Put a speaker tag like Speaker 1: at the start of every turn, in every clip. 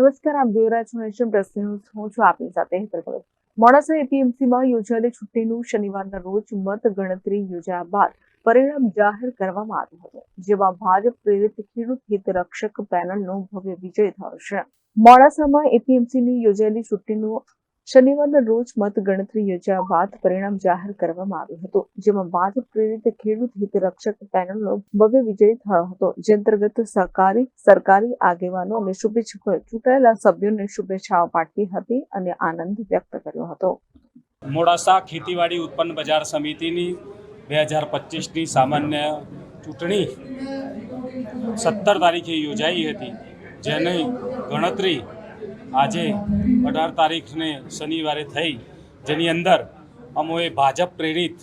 Speaker 1: નમસ્કાર, આપ જોઈ રહ્યા છો નેશન પ્રેસ ન્યૂઝ. હું છું આપની સાથે હેતર મોડાસા એપીએમસીમાં યોજાયેલી છૂટીનું શનિવારના રોજ મત ગણતરી યોજાયા બાદ પરિણામ જાહેર કરવામાં આવ્યું હતું, જેમાં ભાજપ પ્રેરિત ખેડૂત હિત રક્ષક પેનલનો ભવ્ય વિજય થયો છે. મોડાસામાં એપીએમસીની યોજાયેલી છૂટીનું શનિવારના રોજ મત ગણતરી યોજ્યા બાદ પરિણામ જાહેર કરવામાં આવ્યું હતું, જેમાં બાદ પ્રેરિત ખેડૂત હિત રક્ષક પેનલનો ભવ્ય વિજય થયો હતો. જે અંતર્ગત સહકારી, સરકારી આગેવાનો અને શુભેચ્છકો ચૂંટાયેલા સભ્યોને શુભેચ્છાઓ પાઠવી હતી અને આનંદ વ્યક્ત કર્યો હતો.
Speaker 2: મોડાસા ખેતીવાડી ઉત્પન્ન બજાર સમિતિની બે હજાર પચીસની સામાન્ય ચૂંટણી સત્તર તારીખે યોજાઈ હતી, જેની ગણતરી આજે અઢાર તારીખને શનિવારે થઈ, જેની અંદર અમોએ ભાજપ પ્રેરિત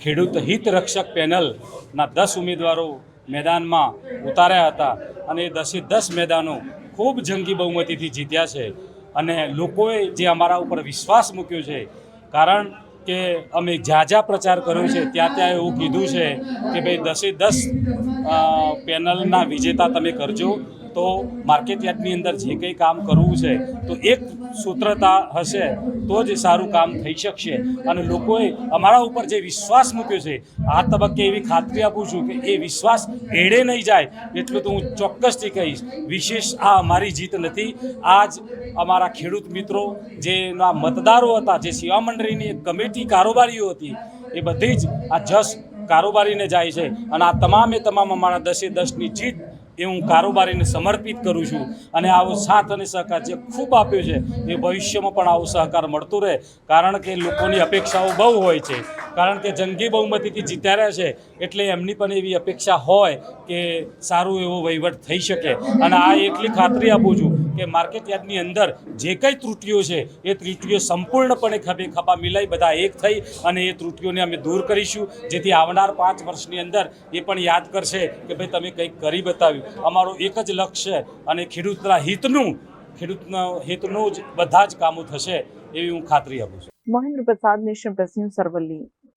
Speaker 2: ખેડૂત હિત રક્ષક પેનલના દસ ઉમેદવારો મેદાનમાં ઉતાર્યા હતા અને એ દસે દસ મેદાનો ખૂબ જંગી બહુમતીથી જીત્યા છે. અને લોકોએ જે અમારા ઉપર વિશ્વાસ મૂક્યો છે, કારણ કે અમે જ્યાં જ્યાં પ્રચાર કર્યો છે, ત્યાં ત્યાં એવું કીધું છે કે ભાઈ દસે દસ પેનલના વિજેતા તમે કરજો. તો માર્કેટ યાર્ડની અંદર જે કંઈ કામ કરવું છે, તો એક સૂત્રતા હશે, તો જ સારું કામ થઈ શકશે. અને લોકોએ અમારા ઉપર જે વિશ્વાસ મૂક્યો છે, આ તબક્કે એવી ખાતરી આપું છું કે એ વિશ્વાસ એડે નહીં જાય, એટલું તો હું ચોક્કસથી કહીશ. વિશેષ આ અમારી જીત નથી. આજ અમારા ખેડૂત મિત્રો, જેના મતદારો હતા, જે સેવા મંડળીની કમિટી કારોબારીઓ હતી, એ બધી જ આ જસ કારોબારીને જાય છે. અને આ તમામે તમામ અમારા દસે દસની જીત એ હું કારોબારીને સમર્પિત કરું છું અને આવો સાથ અને સહકાર જે ખૂબ આપ્યો છે, એ ભવિષ્યમાં પણ આવો સહકાર મળતો રહે. કારણ કે લોકોની અપેક્ષાઓ બહુ હોય છે. કારણ કે જંગી બહુમતીથી જીત્યા છે એટલે એમની પણ એવી અપેક્ષા હોય કે સારું એવો વહીવટ થઈ શકે. અને આ એટલી ખાતરી આપું છું કે માર્કેટ યાર્ડની અંદર જે કંઈ ત્રુટીઓ છે, એ ત્રુટીઓ સંપૂર્ણપણે ખભે ખભા મિલાઈ બધા એક થઈ અને એ ત્રુટીઓને અમે દૂર કરીશું. જેથી આવનાર પાંચ વર્ષની અંદર એ પણ યાદ કરશે કે ભાઈ તમે કંઈક કરી બતાવ્યું. અમારું એક જ લક્ષ્ય અને ખેડૂતના હિતનું ખેડૂતના હિતનું જ બધા જ કામો થશે એવી હું ખાતરી આપું છું.
Speaker 1: મહેન્દ્ર પ્રસાદ નેશન પ્લસ